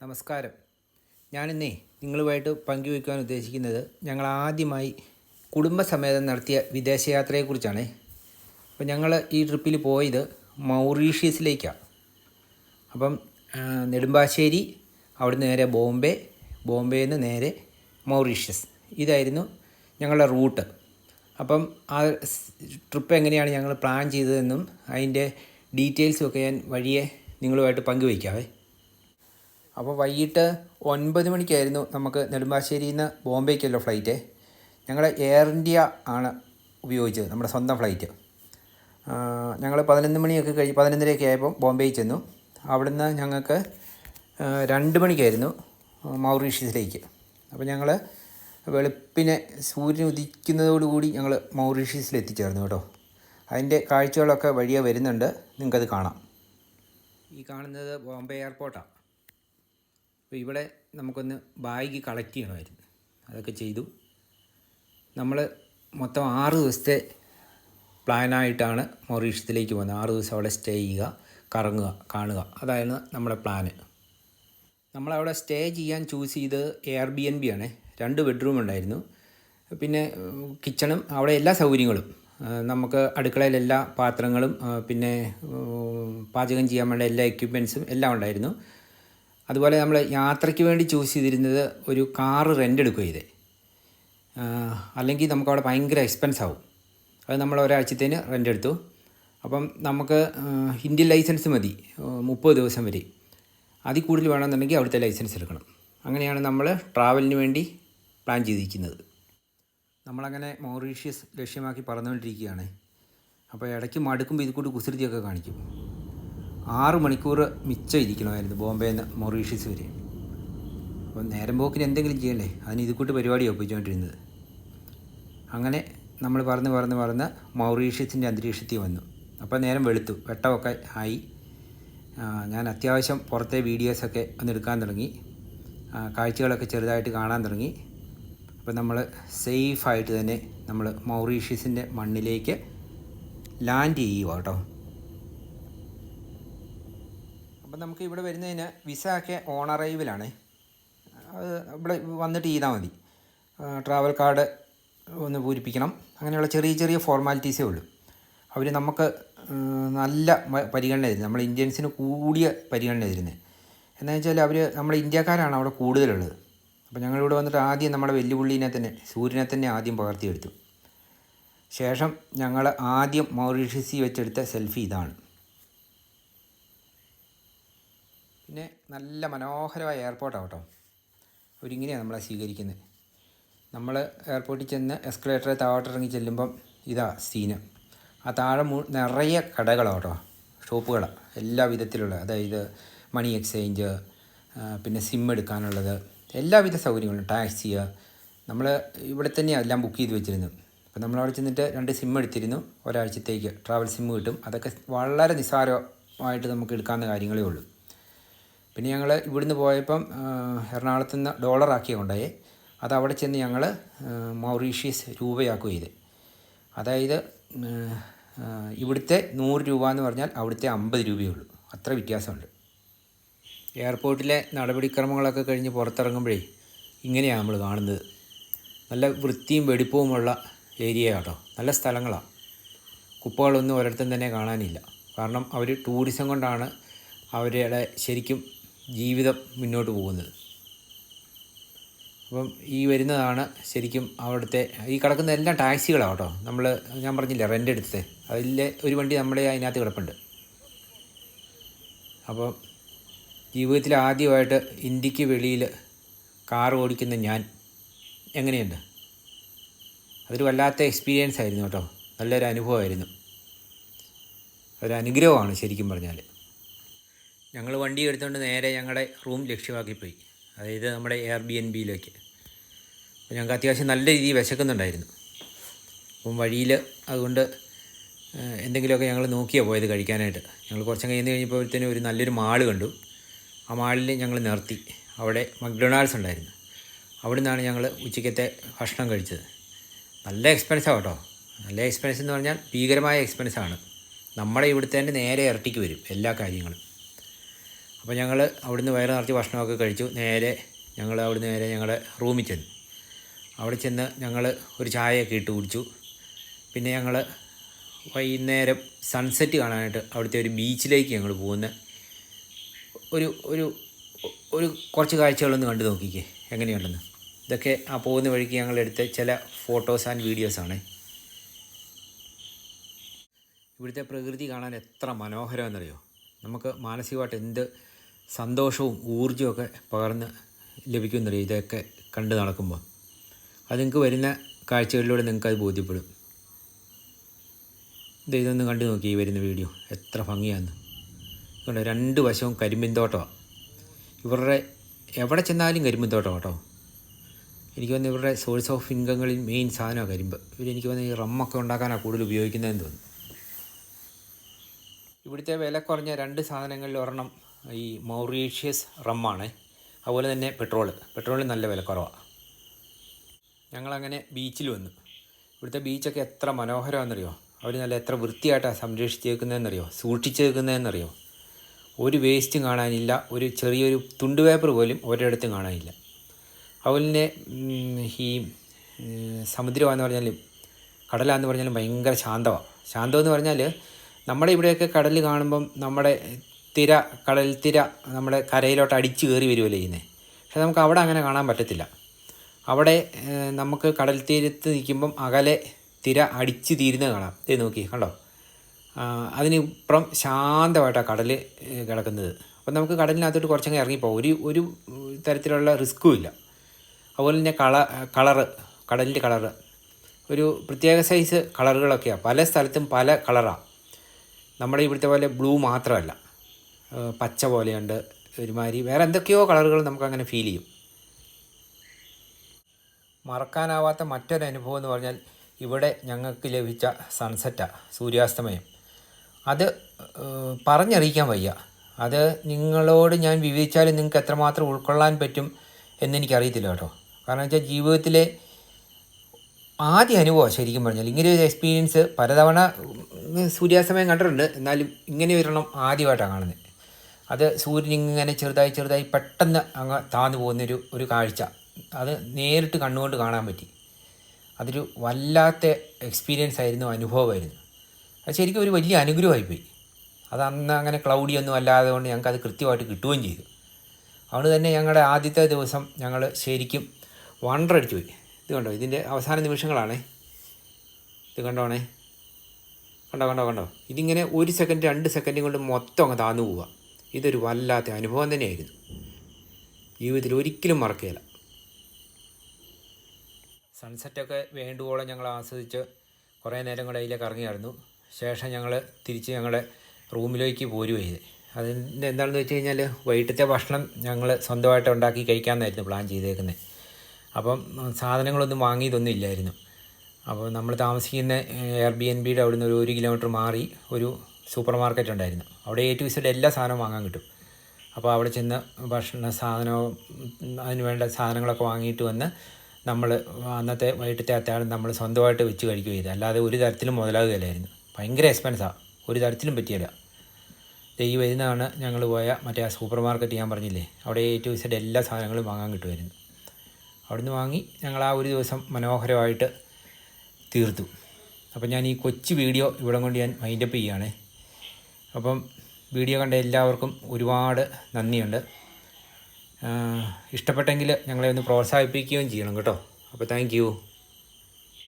നമസ്കാരം. ഞാനിന്നേ നിങ്ങളുമായിട്ട് പങ്കുവയ്ക്കുവാൻ ഉദ്ദേശിക്കുന്നത് ഞങ്ങൾ ആദ്യമായി കുടുംബസമേതം നടത്തിയ വിദേശയാത്രയെക്കുറിച്ചാണ്. അപ്പോൾ ഞങ്ങൾ ഈ ട്രിപ്പിൽ പോയത് മൗറീഷ്യസിലേക്കാണ് അപ്പം നെടുമ്പാശ്ശേരി അവിടുന്ന് നേരെ ബോംബെ ബോംബെയിൽ നിന്ന് നേരെ മൗറീഷ്യസ്. ഇതായിരുന്നു ഞങ്ങളുടെ റൂട്ട്. അപ്പം ആ ട്രിപ്പ് എങ്ങനെയാണ് ഞങ്ങൾ പ്ലാൻ ചെയ്തതെന്നും അതിന്റെ ഡീറ്റെയിൽസും ഒക്കെ ഞാൻ വഴിയെ നിങ്ങളുമായിട്ട് പങ്കുവയ്ക്കാവേ. അപ്പോൾ വൈകിട്ട് ഒൻപത് മണിക്കായിരുന്നു നമുക്ക് നെടുമ്പാശ്ശേരിയിൽ നിന്ന് ബോംബെക്കുള്ള ഫ്ലൈറ്റ്. ഞങ്ങൾ എയർ ഇന്ത്യ ആണ് ഉപയോഗിച്ചത് നമ്മുടെ സ്വന്തം ഫ്ലൈറ്റ്. ഞങ്ങൾ പതിനൊന്ന് മണിയൊക്കെ കഴി പതിനൊന്നരയൊക്കെ ആയപ്പോൾ ബോംബെയിൽ ചെന്നു. അവിടുന്ന് ഞങ്ങൾക്ക് രണ്ട് മണിക്കായിരുന്നു മൗറീഷ്യസിലേക്ക്. അപ്പോൾ ഞങ്ങൾ വെളുപ്പിനെ സൂര്യൻ ഉദിക്കുന്നതോടുകൂടി ഞങ്ങൾ മൗറീഷ്യസിൽ എത്തിച്ചേർന്നു കേട്ടോ. അതിന്റെ കാഴ്ചകളൊക്കെ വഴിയെ വരുന്നുണ്ട് നിങ്ങൾക്കത് കാണാം. ഈ കാണുന്നത് ബോംബെ എയർപോർട്ടാണ്. അപ്പോൾ ഇവിടെ നമുക്കൊന്ന് ബാഗ് കളക്ട് ചെയ്യണമായിരുന്നു. അതൊക്കെ ചെയ്തു. നമ്മൾ മൊത്തം ആറ് ദിവസത്തെ പ്ലാനായിട്ടാണ് മൊറീഷ്യത്തിലേക്ക് പോകുന്നത്. ആറ് ദിവസം അവിടെ സ്റ്റേ ചെയ്യുക കറങ്ങുക കാണുക. അതായിരുന്നു നമ്മുടെ പ്ലാന് നമ്മളവിടെ സ്റ്റേ ചെയ്യാൻ ചൂസ് ചെയ്ത് എയർ ബി എൻ ബി ആണ്. രണ്ട് ബെഡ്റൂം ഉണ്ടായിരുന്നു. പിന്നെ കിച്ചണും അവിടെ എല്ലാ സൗകര്യങ്ങളും. നമുക്ക് അടുക്കളയിൽ എല്ലാ പാത്രങ്ങളും പിന്നെ പാചകം ചെയ്യാൻ വേണ്ട എല്ലാ എക്യുപ്മെൻസും എല്ലാം ഉണ്ടായിരുന്നു. അതുപോലെ നമ്മൾ യാത്രയ്ക്ക് വേണ്ടി ചൂസ് ചെയ്തിരുന്നത് ഒരു കാറ് റെന്റ് എടുക്കുക ചെയ്തേ അല്ലെങ്കിൽ നമുക്കവിടെ ഭയങ്കര എക്സ്പെൻസ് ആവും. അത് നമ്മൾ ഒരാഴ്ചത്തേന് റെന്റ് എടുത്തു. അപ്പം നമുക്ക് ഇന്ത്യൻ ലൈസൻസ് മതി മുപ്പത് ദിവസം വരെ. അതിൽ കൂടുതൽ വേണമെന്നുണ്ടെങ്കിൽ അവിടുത്തെ ലൈസൻസ് എടുക്കണം. അങ്ങനെയാണ് നമ്മൾ ട്രാവലിന് വേണ്ടി പ്ലാൻ ചെയ്തിരിക്കുന്നത്. നമ്മളങ്ങനെ മൗറീഷ്യസ് ലക്ഷ്യമാക്കി പറന്നുകൊണ്ടിരിക്കുകയാണ്. അപ്പോൾ ഇടയ്ക്ക് മടുക്കുമ്പോൾ ഇത് കുസൃതിയൊക്കെ കാണിക്കും. ആറ് മണിക്കൂർ മിച്ചം ഇരിക്കണമായിരുന്നു ബോംബെയിൽ നിന്ന് മൊറീഷ്യസ് വരെ. അപ്പോൾ നേരം പോക്കിന് എന്തെങ്കിലും ചെയ്യണ്ടേ? അതിന് ഇത് കൂട്ട് പരിപാടിയാണ് ഒപ്പിച്ചുകൊണ്ടിരുന്നത് അങ്ങനെ നമ്മൾ പറഞ്ഞ് പറഞ്ഞ് പറഞ്ഞ് മൗറീഷ്യസിന്റെ അന്തരീക്ഷത്തിൽ വന്നു. അപ്പോൾ നേരം വെളുത്തു. വെട്ടമൊക്കെ ആയി. ഞാൻ അത്യാവശ്യം പുറത്തെ വീഡിയോസൊക്കെ ഒന്ന് എടുക്കാൻ തുടങ്ങി. കാഴ്ചകളൊക്കെ ചെറുതായിട്ട് കാണാൻ തുടങ്ങി. അപ്പോൾ നമ്മൾ സേഫായിട്ട് തന്നെ നമ്മൾ മൗറീഷ്യസിന്റെ മണ്ണിലേക്ക് ലാൻഡ് ചെയ്യുക കേട്ടോ. അപ്പം നമുക്ക് ഇവിടെ വരുന്നതിന് വിസ ഒക്കെ ഓൺ അറൈവിലാണ് അത് ഇവിടെ വന്നിട്ട് ചെയ്താൽ മതി. ട്രാവൽ കാർഡ് ഒന്ന് പൂരിപ്പിക്കണം. അങ്ങനെയുള്ള ചെറിയ ചെറിയ ഫോർമാലിറ്റീസേ ഉള്ളൂ. അവർ നമുക്ക് നല്ല പരിഗണന തരുന്നത്. നമ്മൾ ഇന്ത്യൻസിന് കൂടിയ പരിഗണന തരുന്നത്. എന്നു വെച്ചാൽ അവർ നമ്മൾ ഇന്ത്യക്കാരാണ് അവിടെ കൂടുതലുള്ളത്. അപ്പോൾ ഞങ്ങളിവിടെ വന്നിട്ട് ആദ്യം നമ്മുടെ വെല്ലുവിളിനെ തന്നെ സൂര്യനെ തന്നെ ആദ്യം പകർത്തിയെടുത്തു. ശേഷം ഞങ്ങൾ ആദ്യം മൗറീഷ്യസി വെച്ചെടുത്ത സെൽഫി ഇതാണ്. പിന്നെ നല്ല മനോഹരമായ എയർപോർട്ടാണ് കേട്ടോ. അവരിങ്ങനെയാണ് നമ്മളെ സ്വീകരിക്കുന്നത് നമ്മൾ എയർപോർട്ടിൽ ചെന്ന് എസ്കലേറ്ററെ താഴോട്ടിറങ്ങി ചെല്ലുമ്പം ഇതാ സീന് ആ താഴെ മു നിറയെ കടകളാണ് കേട്ടോ. ഷോപ്പുകളാണ് എല്ലാ വിധത്തിലുള്ള അതായത് മണി എക്സ്ചേഞ്ച് പിന്നെ സിം എടുക്കാനുള്ളത് എല്ലാവിധ സൗകര്യങ്ങളും ടാക്സി നമ്മൾ ഇവിടെ തന്നെയാണ് എല്ലാം ബുക്ക് ചെയ്ത് വെച്ചിരുന്നു അപ്പോൾ നമ്മളവിടെ ചെന്നിട്ട് രണ്ട് സിം എടുത്തിരുന്നു. ഒരാഴ്ചത്തേക്ക് ട്രാവൽ സിം കിട്ടും. അതൊക്കെ വളരെ നിസ്സാരമായിട്ട് നമുക്ക് എടുക്കാവുന്ന കാര്യങ്ങളേ ഉള്ളൂ. പിന്നെ ഞങ്ങൾ ഇവിടുന്ന് പോയപ്പം എറണാകുളത്ത് നിന്ന് ഡോളറാക്കിയ കൊണ്ടായേ അത് അവിടെ ചെന്ന് ഞങ്ങൾ മൗറീഷ്യസ് രൂപയാക്കുക ചെയ്ത്. അതായത് ഇവിടുത്തെ നൂറ് രൂപ എന്ന് പറഞ്ഞാൽ അവിടുത്തെ അമ്പത് രൂപയേ ഉള്ളൂ. അത്ര വ്യത്യാസമുണ്ട്. എയർപോർട്ടിലെ നടപടിക്രമങ്ങളൊക്കെ കഴിഞ്ഞ് പുറത്തിറങ്ങുമ്പോഴേ ഇങ്ങനെയാണ് നമ്മൾ കാണുന്നത്. നല്ല വൃത്തിയും വെടിപ്പുമുള്ള ഏരിയ കേട്ടോ. നല്ല സ്ഥലങ്ങളാണ് കുപ്പകളൊന്നും ഒരിടത്തും തന്നെ കാണാനില്ല. കാരണം അവർ ടൂറിസം കൊണ്ടാണ് അവരുടെ ശരിക്കും ജീവിതം മുന്നോട്ട് പോകുന്നത്. അപ്പം ഈ വരുന്നതാണ് ശരിക്കും അവിടുത്തെ ഈ കിടക്കുന്ന എല്ലാം ടാക്സികളാണ് കേട്ടോ. നമ്മൾ ഞാൻ പറഞ്ഞില്ല റെന്റ് എടുത്തത്. അതിലെ ഒരു വണ്ടി നമ്മുടെ അതിനകത്ത് കിടപ്പുണ്ട്. അപ്പം ജീവിതത്തിൽ ആദ്യമായിട്ട് ഇന്ത്യയ്ക്ക് വെളിയിൽ കാർ ഓടിക്കുന്ന ഞാൻ എങ്ങനെയുണ്ട്? അതൊരു വല്ലാത്ത എക്സ്പീരിയൻസ് ആയിരുന്നു കേട്ടോ. നല്ലൊരു അനുഭവമായിരുന്നു. ഒരു അനുഗ്രഹമാണ് ശരിക്കും പറഞ്ഞാൽ ഞങ്ങൾ വണ്ടി എടുത്തുകൊണ്ട് നേരെ ഞങ്ങളുടെ റൂം ലക്ഷ്യമാക്കിപ്പോയി. അതായത് നമ്മുടെ എയർ ബി എൻ ബിയിലേക്ക് അപ്പോൾ ഞങ്ങൾക്ക് അത്യാവശ്യം നല്ല രീതിയിൽ വിശക്കുന്നുണ്ടായിരുന്നു. അപ്പം വഴിയിൽ അതുകൊണ്ട് എന്തെങ്കിലുമൊക്കെ ഞങ്ങൾ നോക്കിയാണ് പോയത് കഴിക്കാനായിട്ട്. ഞങ്ങൾ കുറച്ചും കഴിഞ്ഞ് കഴിഞ്ഞപ്പോഴത്തേനും ഒരു നല്ലൊരു മാൾ കണ്ടു. ആ മാളിൽ ഞങ്ങൾ നിർത്തി. അവിടെ മക്ഡൊണാൾഡ്സ് ഉണ്ടായിരുന്നു. അവിടെ നിന്നാണ് ഞങ്ങൾ ഉച്ചയ്ക്കത്തെ ഭക്ഷണം കഴിച്ചത്. നല്ല എക്സ്പെൻസാണ് കേട്ടോ. നല്ല എക്സ്പെൻസ് എന്ന് പറഞ്ഞാൽ ഭീകരമായ എക്സ്പെൻസാണ്. നമ്മുടെ ഇവിടുത്തെ നേരെ ഇരട്ടിക്ക് വരും എല്ലാ കാര്യങ്ങളും. അപ്പോൾ ഞങ്ങൾ അവിടുന്ന് വയറ് നിറച്ച് ഭക്ഷണമൊക്കെ കഴിച്ചു. നേരെ ഞങ്ങൾ അവിടുന്ന് നേരെ ഞങ്ങളുടെ റൂമിൽ ചെന്നു. അവിടെ ചെന്ന് ഞങ്ങൾ ഒരു ചായയൊക്കെ ഇട്ട് കുടിച്ചു. പിന്നെ ഞങ്ങൾ വൈകുന്നേരം സൺസെറ്റ് കാണാനായിട്ട് അവിടുത്തെ ഒരു ബീച്ചിലേക്ക് ഞങ്ങൾ പോകുന്ന. ഒരു ഒരു ഒരു കുറച്ച് കാഴ്ചകളൊന്ന് കണ്ടു നോക്കിക്കേ. എങ്ങനെയുണ്ടെന്ന്. ഇതൊക്കെ ആ പോകുന്ന വഴിക്ക് ഞങ്ങൾ എടുത്ത ചില ഫോട്ടോസ് ആൻഡ് വീഡിയോസാണ് ഇവിടുത്തെ പ്രകൃതി കാണാൻ എത്ര മനോഹരമെന്നറിയോ? നമുക്ക് മാനസികമായിട്ട് എന്ത് സന്തോഷവും ഊർജമൊക്കെ പകർന്ന് ലഭിക്കുന്നുണ്ട് ഇതൊക്കെ കണ്ട് നടക്കുമ്പോൾ അത് നിങ്ങൾക്ക് വരുന്ന കാഴ്ചകളിലൂടെ നിങ്ങൾക്ക് അത് ബോധ്യപ്പെടും. ഇത് ഇതൊന്ന് കണ്ടു നോക്കി ഈ വരുന്ന വീഡിയോ. എത്ര ഭംഗിയാന്ന്. കണ്ടോ രണ്ട് വശവും കരിമ്പിൻ തോട്ടമാണ് ഇവരുടെ എവിടെ ചെന്നാലും കരിമ്പിൻ തോട്ടം കേട്ടോ. എനിക്ക് വന്ന് ഇവരുടെ സോഴ്സ് ഓഫ് ഇൻകങ്ങളിൽ മെയിൻ സാധനമാണ് കരിമ്പ്. ഇവരെനിക്ക് വന്ന് ഈ റമ്മൊക്കെ ഉണ്ടാക്കാനാണ് കൂടുതൽ ഉപയോഗിക്കുന്നതെന്ന് തോന്നുന്നു. ഇവിടുത്തെ വില കുറഞ്ഞ രണ്ട് സാധനങ്ങളിൽ ഒരെണ്ണം ഈ മൗറീഷ്യസ് റമ്മാണ്. അതുപോലെ തന്നെ പെട്രോൾ പെട്രോളിന് നല്ല വില കുറവാണ് ഞങ്ങളങ്ങനെ ബീച്ചിൽ വന്നു. ഇവിടുത്തെ ബീച്ചൊക്കെ എത്ര മനോഹരമാണെന്നറിയോ? അവർ നല്ല എത്ര വൃത്തിയായിട്ടാണ് സംരക്ഷിച്ചേക്കുന്നതെന്നറിയോ? സൂക്ഷിച്ചേക്കുന്നതെന്നറിയോ? ഒരു വേസ്റ്റും കാണാനില്ല. ഒരു ചെറിയൊരു തുണ്ട് പേപ്പർ പോലും ഒരിടത്തും കാണാനില്ല. അതുപോലെ തന്നെ ഈ സമുദ്രമാണെന്ന് പറഞ്ഞാലും കടലാന്ന് പറഞ്ഞാലും ഭയങ്കര ശാന്തമാണ് ശാന്തമെന്ന് പറഞ്ഞാൽ നമ്മുടെ ഇവിടെയൊക്കെ കടൽ കാണുമ്പം നമ്മുടെ തിര കടൽ തിര നമ്മുടെ കരയിലോട്ട് അടിച്ചു കയറി വരുമല്ലോ ചെയ്യുന്നത് പക്ഷെ നമുക്ക് അവിടെ അങ്ങനെ കാണാൻ പറ്റത്തില്ല. അവിടെ നമുക്ക് കടൽ തീരത്ത് നിൽക്കുമ്പം അകലെ തിര അടിച്ചു തീരുന്നത് കാണാം. ഇത് നോക്കി കണ്ടോ? അതിനിപ്പുറം ശാന്തമായിട്ടാണ് കടൽ കിടക്കുന്നത്. അപ്പം നമുക്ക് കടലിനകത്തോട്ട് കുറച്ചങ്ങ് ഇറങ്ങിപ്പോകും ഒരു ഒരു തരത്തിലുള്ള റിസ്ക്കും ഇല്ല. അതുപോലെ തന്നെ കള കളറ് കടലിന്റെ കളറ്. ഒരു പ്രത്യേക സൈസ് കളറുകളൊക്കെയാണ് പല സ്ഥലത്തും പല കളറാണ് നമ്മുടെ ഇവിടുത്തെ പോലെ ബ്ലൂ മാത്രമല്ല. പച്ച പോലെയുണ്ട് ഒരുമാതിരി. വേറെ എന്തൊക്കെയോ കളറുകൾ നമുക്കങ്ങനെ ഫീൽ ചെയ്യും. മറക്കാനാവാത്ത മറ്റൊരു അനുഭവം എന്ന് പറഞ്ഞാൽ ഇവിടെ ഞങ്ങൾക്ക് ലഭിച്ച സൺസെറ്റാണ് സൂര്യാസ്തമയം. അത് പറഞ്ഞറിയിക്കാൻ വയ്യ. അത് നിങ്ങളോട് ഞാൻ വിവരിച്ചാലും നിങ്ങൾക്ക് എത്രമാത്രം ഉൾക്കൊള്ളാൻ പറ്റും എന്നെനിക്കറിയത്തില്ല കേട്ടോ. കാരണം വെച്ചാൽ ജീവിതത്തിലെ ആദ്യ അനുഭവം ശരിക്കും പറഞ്ഞാൽ. ഇങ്ങനെ ഒരു എക്സ്പീരിയൻസ് പലതവണ സൂര്യാസ്തമയം കണ്ടിട്ടുണ്ട്. എന്നാലും ഇങ്ങനെ ഒരെണ്ണം ആദ്യമായിട്ടാണ് കാണുന്നത്. അത് സൂര്യൻ ഇങ്ങനെ ചെറുതായി ചെറുതായി പെട്ടെന്ന് അങ്ങ് താന്നു പോകുന്നൊരു ഒരു കാഴ്ച. അത് നേരിട്ട് കണ്ണുകൊണ്ട് കാണാൻ പറ്റി. അതൊരു വല്ലാത്ത എക്സ്പീരിയൻസ് ആയിരുന്നു അനുഭവമായിരുന്നു. അത് ശരിക്കും ഒരു വലിയ അനുഗ്രഹമായിപ്പോയി. അത് അന്ന് അങ്ങനെ ക്ലൗഡി ഒന്നും അല്ലാതെ കൊണ്ട് ഞങ്ങൾക്ക് അത് കൃത്യമായിട്ട് കിട്ടുകയും ചെയ്തു. അതുകൊണ്ട് തന്നെ ഞങ്ങളുടെ ആദ്യത്തെ ദിവസം ഞങ്ങൾ ശരിക്കും വണ്ടർ അടിച്ചു പോയി. ഇത് കണ്ടോ? ഇതിന്റെ അവസാന നിമിഷങ്ങളാണേ. ഇത് കണ്ടോണേ കണ്ടോ കണ്ടോ കണ്ടോ? ഇതിങ്ങനെ ഒരു സെക്കൻഡ് രണ്ട് സെക്കൻഡ് കൊണ്ട് മൊത്തം അങ്ങ് താന്നു പോവുക. ഇതൊരു വല്ലാത്ത അനുഭവം തന്നെയായിരുന്നു. ജീവിതത്തിൽ ഒരിക്കലും മറക്കുകയില്ല. സൺസെറ്റൊക്കെ വേണ്ടുവോളം ഞങ്ങൾ ആസ്വദിച്ച് കുറേ നേരം കൂടെ അതിലേക്ക് ഇറങ്ങി നടന്നു ശേഷം ഞങ്ങൾ തിരിച്ച് ഞങ്ങളുടെ റൂമിലേക്ക് പോരുക ചെയ്ത് അതിന്റെ എന്താണെന്ന് വെച്ച് കഴിഞ്ഞാൽ വൈകിട്ടത്തെ ഭക്ഷണം ഞങ്ങൾ സ്വന്തമായിട്ട് ഉണ്ടാക്കി കഴിക്കാമെന്നായിരുന്നു പ്ലാൻ ചെയ്തേക്കുന്നത് അപ്പം സാധനങ്ങളൊന്നും വാങ്ങിയതൊന്നും ഇല്ലായിരുന്നു അപ്പോൾ നമ്മൾ താമസിക്കുന്ന എയർ ബി എൻ ബിയുടെ അവിടുന്ന് ഒരു ഒരു കിലോമീറ്റർ മാറി ഒരു സൂപ്പർ മാർക്കറ്റ് ഉണ്ടായിരുന്നു. അവിടെ എ ടു ഇസഡ് എല്ലാ സാധനവും വാങ്ങാൻ കിട്ടും. അപ്പോൾ അവിടെ ചെന്ന് ഭക്ഷണ സാധനവും അതിന് വേണ്ട സാധനങ്ങളൊക്കെ വാങ്ങിയിട്ട് വന്ന് നമ്മൾ അന്നത്തെ വൈകിട്ടത്തെ അത്താഴം നമ്മൾ സ്വന്തമായിട്ട് വെച്ച് കഴിക്കുക ചെയ്തു. അല്ലാതെ ഒരു തരത്തിലും മുതലാകുകയില്ലായിരുന്നു. ഭയങ്കര എക്സ്പെൻസാണ് ഒരു തരത്തിലും പറ്റിയില്ല. ഈ വരുന്നതാണ് ഞങ്ങൾ പോയ മറ്റേ ആ സൂപ്പർ മാർക്കറ്റ് ഞാൻ പറഞ്ഞില്ലേ? അവിടെ എ ടു ഇസഡ് എല്ലാ സാധനങ്ങളും വാങ്ങാൻ കിട്ടുമായിരുന്നു. അവിടുന്ന് വാങ്ങി ഞങ്ങൾ ആ ഒരു ദിവസം മനോഹരമായിട്ട് തീർത്തു. അപ്പോൾ ഞാൻ ഈ കൊച്ചു വീഡിയോ ഇവിടെ കൊണ്ട് ഞാൻ മൈൻഡപ്പ് ചെയ്യുകയാണേ. അപ്പം വീഡിയോ കണ്ട എല്ലാവർക്കും ഒരുപാട് നന്ദിയുണ്ട്. ഇഷ്ടപ്പെട്ടെങ്കിൽ ഞങ്ങളെ ഒന്ന് പ്രോത്സാഹിപ്പിക്കുകയും ചെയ്യണം കേട്ടോ. അപ്പോൾ താങ്ക്